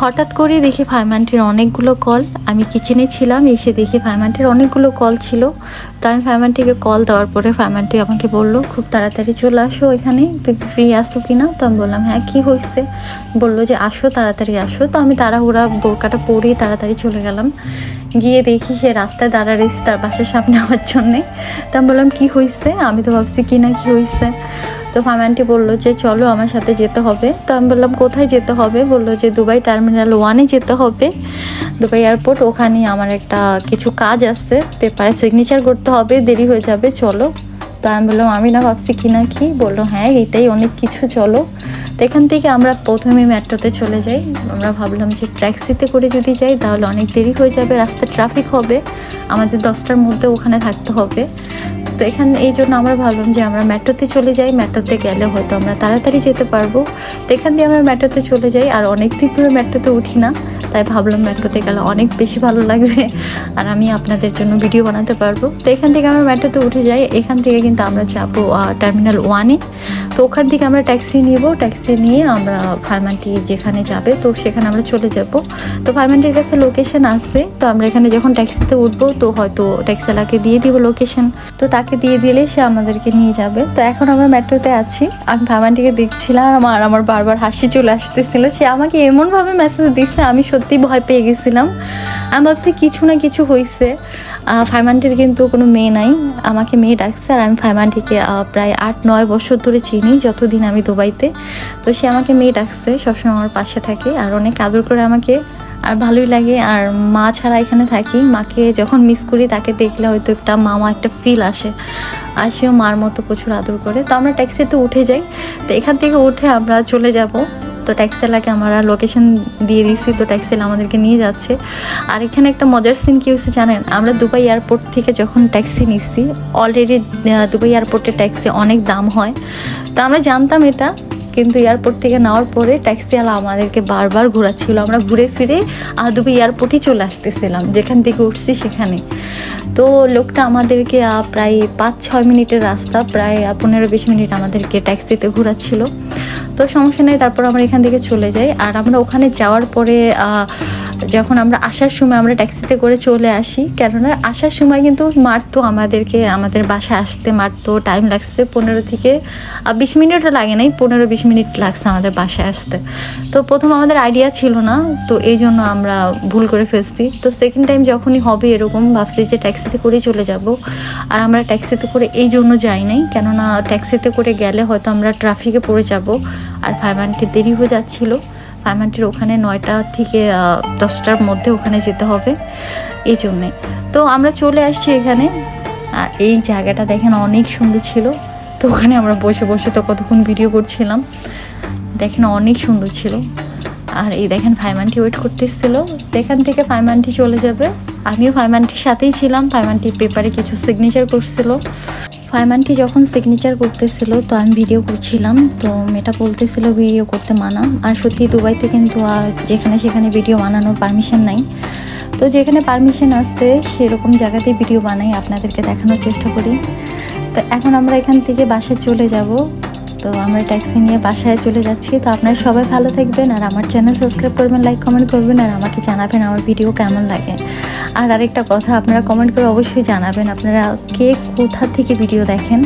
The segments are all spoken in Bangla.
হঠাৎ করে দেখি ফাইমান্টির অনেকগুলো কল। আমি কিচেনে ছিলাম, এসে দেখি ফাইমান্টির অনেকগুলো কল ছিল। তো আমি ফাইমান্টিকে কল দেওয়ার পরে ফাইমান্টি আমাকে বলল, খুব তাড়াতাড়ি চলে আসো এখানে তুই ফ্রি আসো কি না তো আমি বললাম হ্যাঁ কী হয়েছে বলল যে, আসো, তাড়াতাড়ি আসো। তো আমি তাড়াহুড়া বোরকাটা পরিয়ে তাড়াতাড়ি চলে গেলাম। গিয়ে দেখি সে রাস্তায় দাঁড়া রয়েছে তার বাসার সামনে আমার জন্যে। তো আমি বললাম, কী হয়েছে আমি তো ভাবছি, কি না কী হয়েছে তো ফামানটি বলল যে, চলো আমার সাথে যেতে হবে। তো আমি বললাম, কোথায় যেতে হবে? বলল যে, দুবাই টার্মিনাল ওয়ানে যেতে হবে। দুবাই এয়ারপোর্ট, ওখানে আমার একটা কিছু কাজ আছে পেপারে সিগনেচার করতে হবে, দেরি হয়ে যাবে, চলো। তো আমি বললাম, আমি না ভাবছি কি না কি? বলল হ্যাঁ এটাই অনেক কিছু, চলো। তো এখান থেকে আমরা প্রথমে মেট্রোতে চলে যাই। আমরা ভাবলাম যে ট্যাক্সিতে করে যদি যাই, তাহলে অনেক দেরি হয়ে যাবে, রাস্তা ট্রাফিক হবে, আমাদের দশটার মধ্যে ওখানে থাকতে হবে। তো এখানে, এই জন্য আমরা ভাবলাম যে আমরা মেট্রোতে চলে যাই, মেট্রোতে গেলে হয়তো আমরা তাড়াতাড়ি যেতে পারব। তো এখান দিয়ে আমরা মেট্রোতে চলে যাই, আর অনেক দিন ধরে মেট্রোতে উঠি না। তাই ভাবলাম মেট্রোতে গেলে অনেক বেশি ভালো লাগবে আর আমি আপনাদের জন্য ভিডিও বানাতে পারব। তো এখান থেকে আমরা মেট্রোতে উঠে যাই। এখান থেকে কিন্তু আমরা যাব টার্মিনাল ওয়ানে তো ওখান থেকে আমরা ট্যাক্সি নিব। ট্যাক্সি নিয়ে আমরা ফার্মান্টি যেখানে যাবে, তো সেখানে আমরা চলে যাব। তো ফার্মান্টির কাছে লোকেশন আসছে তো আমরা এখানে যখন ট্যাক্সিতে উঠবো, তো হয়তো ট্যাক্সিওয়ালাকে দিয়ে দিব লোকেশন তো তাকে দিয়ে দিলে সে আমাদেরকে নিয়ে যাবে। তো এখন আমরা মেট্রোতে আছি। আমি ফার্মান্টিকে দেখছিলাম আমার আমার বারবার হাসি চলে আসতেছিল। সে আমাকে এমনভাবে মেসেজ দিচ্ছে আমি সত্যি ভয় পেয়ে গেছিলাম। আমি ভাবছি কিছু না কিছু হয়েছে ফাইমান্টির কিন্তু কোনো মেয়ে নাই। আমাকে মেয়ে ডাকছে আর আমি ফাইমান্টিকে প্রায় আট, নয় বছর ধরে চিনি যতদিন আমি দুবাইতে। তো সে আমাকে মেয়ে ডাকছে, সবসময় আমার পাশে থাকে আর অনেক আদর করে আমাকে। আর ভালোই লাগে। আর মা ছাড়া এখানে থাকি। মাকে যখন মিস করি তাকে দেখলে হয়তো একটা মামা একটা ফিল আসে। আর সেও মার মতো প্রচুর আদর করে। তো আমরা ট্যাক্সিতে উঠে যাই। তো এখান থেকে উঠে আমরা চলে যাব। তো ট্যাক্সিওয়ালাকে আমরা লোকেশন দিয়ে দিয়েছি তো ট্যাক্সিওয়ালা আমাদেরকে নিয়ে যাচ্ছে। আর এখানে একটা মজার সিন কী হয়েছে জানেন? আমরা দুবাই এয়ারপোর্ট থেকে যখন ট্যাক্সি নিচ্ছি অলরেডি দুবাই এয়ারপোর্টে ট্যাক্সি অনেক দাম হয়। তো আমরা জানতাম এটা কিন্তু এয়ারপোর্ট থেকে নেওয়ার পরে ট্যাক্সিওয়ালা আমাদেরকে বারবার ঘোরাচ্ছিল। আমরা ঘুরে ফিরে আহ, দুবাই এয়ারপোর্টই চলে আসতেছিলাম। যেখান থেকে উঠছি সেখানে। তো লোকটা আমাদেরকে প্রায় পাঁচ ছয় মিনিটের রাস্তা প্রায় পনেরো বিশ মিনিট আমাদেরকে ট্যাক্সিতে ঘোরাচ্ছিল। তো সমস্যা নেই তারপর আমরা এখান থেকে চলে যাই। আর আমরা ওখানে যাওয়ার পরে যখন আমরা আসার সময় আমরা ট্যাক্সিতে করে চলে আসি, কেননা আসার সময় কিন্তু মারতো আমাদেরকে, আমাদের বাসায় আসতে মারতো টাইম লাগছে পনেরো থেকে বিশ মিনিটও লাগে নাই, পনেরো বিশ মিনিট লাগছে আমাদের বাসায় আসতে। তো প্রথম আমাদের আইডিয়া ছিল না, তো এই জন্য আমরা ভুল করে ফেলছি। তো সেকেন্ড টাইম যখনই হবে এরকম, ভাবছি যে ট্যাক্সিতে করেই চলে যাব। আর আমরা ট্যাক্সিতে করে এই জন্য যাই নাই, কেননা ট্যাক্সিতে করে গেলে হয়তো আমরা ট্রাফিকে পড়ে যাব, আর ফাইমানটি দেরি হয়ে যাচ্ছিল। ফাইমানটির ওখানে নয়টা থেকে দশটার মধ্যে ওখানে যেতে হবে, এই জন্যে। তো আমরা চলে আসছি এখানে। আর এই জায়গাটা দেখেন অনেক সুন্দর ছিল। তো ওখানে আমরা বসে বসে তো কতক্ষণ ভিডিও করছিলাম। দেখেন অনেক সুন্দর ছিল। আর এই দেখেন ফাইমানটি ওয়েট করতেছিল। এখান থেকে ফাইমানটি চলে যাবে। আমিও ফাইমানটির সাথেই ছিলাম। ফাইমানটি পেপারে কিছু সিগনেচার করছিল। ফাইমানটি যখন সিগনেচার করতেছিল, তো আমি ভিডিও করছিলাম। তো মেয়েটা বলতেছিল ভিডিও করতে মানা। আর সত্যি দুবাইতে কিন্তু আর যেখানে সেখানে ভিডিও বানানোর পারমিশন নাই। তো যেখানে পারমিশন আসছে সেরকম জায়গাতেই ভিডিও বানাই, আপনাদেরকে দেখানোর চেষ্টা করি। তো এখন আমরা এখান থেকে বাসায় চলে যাব। তো আমরা ট্যাক্সি নিয়ে বাসায় চলে যাচ্ছি। তো আপনারা সবাই ভালো থাকবেন, আর আমার চ্যানেল সাবস্ক্রাইব করবেন লাইক কমেন্ট করবেন, আর আমাকে জানাবেন আমার ভিডিও কেমন লাগে। আর আরেকটা কথা, আপনারা কমেন্ট করে অবশ্যই জানাবেন আপনারা কে কোথা থেকে ভিডিও দেখেন।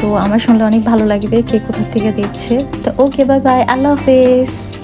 তো আমার শুনলে অনেক ভালো লাগবে কে কোথা থেকে দেখছে। তো ওকে বাই বাই আল্লাহ হাফেজ।